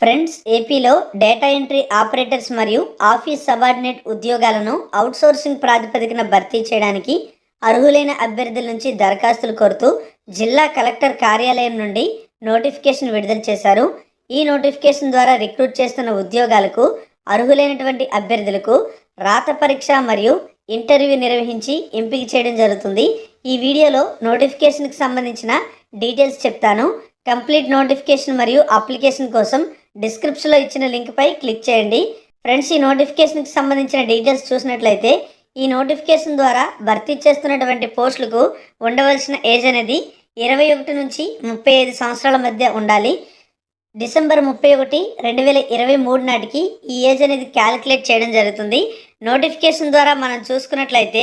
Friends ఏపీలో data entry operators మరియు office subordinate ఉద్యోగాలను అవుట్సోర్సింగ్ ప్రాతిపదికన భర్తీ చేయడానికి అర్హులైన అభ్యర్థుల నుంచి దరఖాస్తులు కోరుతూ జిల్లా కలెక్టర్ కార్యాలయం నుండి నోటిఫికేషన్ విడుదల చేశారు. ఈ నోటిఫికేషన్ ద్వారా రిక్రూట్ చేస్తున్న ఉద్యోగాలకు అర్హులైనటువంటి అభ్యర్థులకు రాత పరీక్ష మరియు ఇంటర్వ్యూ నిర్వహించి ఎంపిక చేయడం జరుగుతుంది. ఈ వీడియోలో నోటిఫికేషన్కి సంబంధించిన డీటెయిల్స్ చెప్తాను. కంప్లీట్ నోటిఫికేషన్ మరియు అప్లికేషన్ కోసం డిస్క్రిప్షన్లో ఇచ్చిన లింక్పై క్లిక్ చేయండి. ఫ్రెండ్స్ ఈ నోటిఫికేషన్కి సంబంధించిన డీటెయిల్స్ చూసినట్లయితే ఈ నోటిఫికేషన్ ద్వారా భర్తీ చేస్తున్నటువంటి పోస్టులకు ఉండవలసిన ఏజ్ అనేది ఇరవై ఒకటి నుంచి ముప్పై ఐదు సంవత్సరాల మధ్య ఉండాలి. డిసెంబర్ ముప్పై ఒకటి రెండు వేల ఇరవై మూడు నాటికి ఈ ఏజ్ అనేది క్యాలిక్యులేట్ చేయడం జరుగుతుంది. నోటిఫికేషన్ ద్వారా మనం చూసుకున్నట్లయితే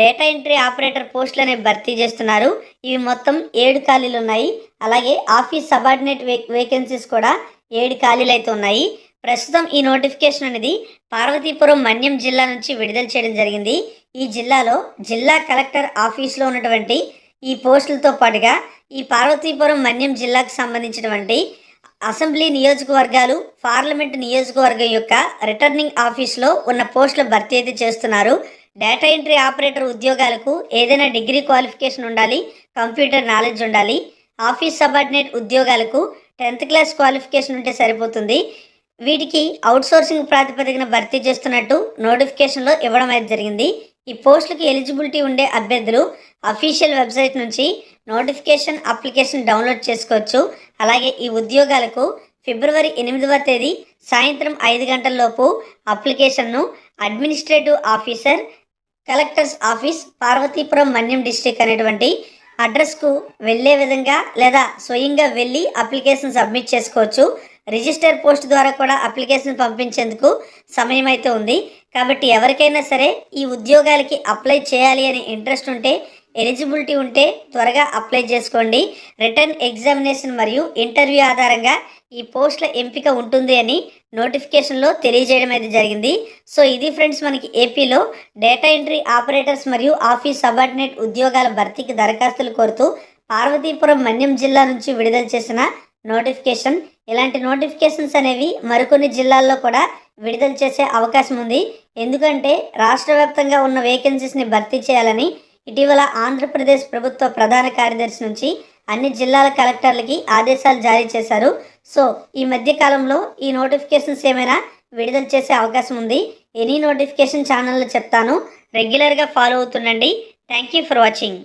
డేటా ఎంట్రీ ఆపరేటర్ పోస్టులు అనేవి భర్తీ చేస్తున్నారు. ఇవి మొత్తం ఏడు ఖాళీలు ఉన్నాయి. అలాగే ఆఫీస్ సబార్డినేట్ వే వేకెన్సీస్ కూడా ఏడు ఖాళీలు అయితే ఉన్నాయి. ప్రస్తుతం ఈ నోటిఫికేషన్ అనేది పార్వతీపురం మన్యం జిల్లా నుంచి విడుదల చేయడం జరిగింది. ఈ జిల్లాలో జిల్లా కలెక్టర్ ఆఫీస్లో ఉన్నటువంటి ఈ పోస్టులతో పాటుగా ఈ పార్వతీపురం మన్యం జిల్లాకు సంబంధించినటువంటి అసెంబ్లీ నియోజకవర్గాలు పార్లమెంట్ నియోజకవర్గం యొక్క రిటర్నింగ్ ఆఫీస్లో ఉన్న పోస్టుల భర్తీ అయితే చేస్తున్నారు. డేటా ఎంట్రీ ఆపరేటర్ ఉద్యోగాలకు ఏదైనా డిగ్రీ క్వాలిఫికేషన్ ఉండాలి కంప్యూటర్ నాలెడ్జ్ ఉండాలి ఆఫీస్ సబార్డినేట్ ఉద్యోగాలకు టెన్త్ క్లాస్ క్వాలిఫికేషన్ ఉంటే సరిపోతుంది. వీటికి అవుట్సోర్సింగ్ ప్రాతిపదికన భర్తీ చేస్తున్నట్టు నోటిఫికేషన్లో ఇవ్వడం అయితే జరిగింది. ఈ పోస్టులకి ఎలిజిబిలిటీ ఉండే అభ్యర్థులు అఫీషియల్ వెబ్సైట్ నుంచి నోటిఫికేషన్ అప్లికేషన్ డౌన్లోడ్ చేసుకోవచ్చు. అలాగే ఈ ఉద్యోగాలకు ఫిబ్రవరి ఎనిమిదవ తేదీ సాయంత్రం ఐదు గంటలలోపు అప్లికేషన్ను administrative officer collectors office Parvathipuram Manyam district అనేటువంటి అడ్రస్కు వెళ్ళే విధంగా లేదా స్వయంగా వెళ్ళి అప్లికేషన్ సబ్మిట్ చేసుకోవచ్చు. రిజిస్టర్ పోస్ట్ ద్వారా కూడా అప్లికేషన్ పంపించేందుకు సమయం అయితే ఉంది. కాబట్టి ఎవరికైనా సరే ఈ ఉద్యోగాలకి అప్లై చేయాలి అనే ఇంట్రెస్ట్ ఉంటే ఎలిజిబిలిటీ ఉంటే త్వరగా అప్లై చేసుకోండి. రిటర్న్ ఎగ్జామినేషన్ మరియు ఇంటర్వ్యూ ఆధారంగా ఈ పోస్టుల ఎంపిక ఉంటుంది అని నోటిఫికేషన్లో తెలియజేయడం అయితే జరిగింది. సో ఇది ఫ్రెండ్స్ మనకి ఏపీలో డేటా ఎంట్రీ ఆపరేటర్స్ మరియు ఆఫీస్ సబార్డినేట్ ఉద్యోగాల భర్తీకి దరఖాస్తులు కోరుతూ పార్వతీపురం మన్యం జిల్లా నుంచి విడుదల చేసిన నోటిఫికేషన్. ఇలాంటి నోటిఫికేషన్స్ అనేవి మరికొన్ని జిల్లాల్లో కూడా విడుదల చేసే అవకాశం ఉంది. ఎందుకంటే రాష్ట్ర వ్యాప్తంగా ఉన్న వేకెన్సీస్ని భర్తీ చేయాలని ఇటీవల ఆంధ్రప్రదేశ్ ప్రభుత్వ ప్రధాన కార్యదర్శి నుంచి అన్ని జిల్లాల కలెక్టర్లకి ఆదేశాలు జారీ చేశారు. సో ఈ మధ్య కాలంలో ఈ నోటిఫికేషన్స్ ఏమైనా విడుదల చేసే అవకాశం ఉంది? ఎనీ నోటిఫికేషన్ ఛానల్లో చెప్తాను. రెగ్యులర్గా follow అవుతుండండి. Thank you for watching.